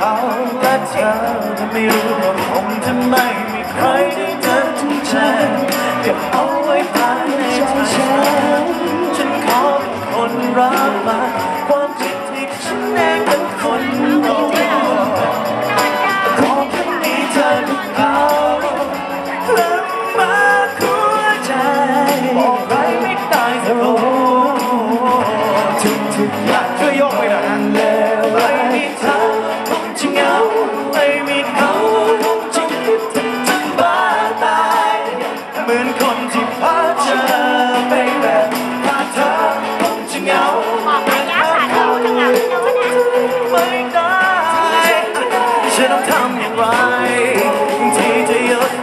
เขาและเธอจะไม่รู้ว่าผมจะไม่มีใครด้ เหมือนคนที่พาเจอไปแบบพาเธอคงจะเหงาม่ได้ฉันต้องทำย่งไรที่จะหยุด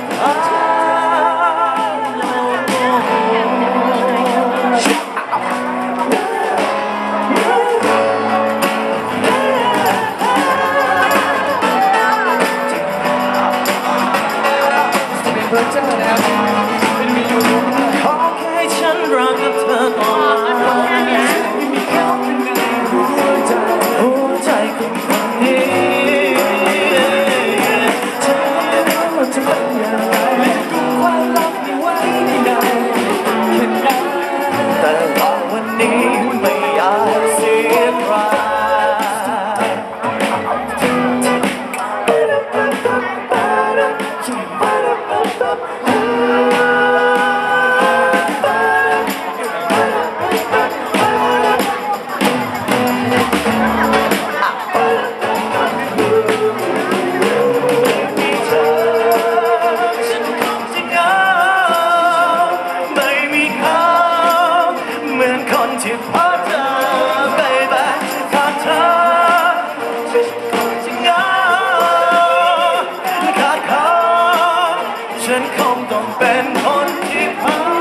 ฉันคงต้องเป็นคนที่พัง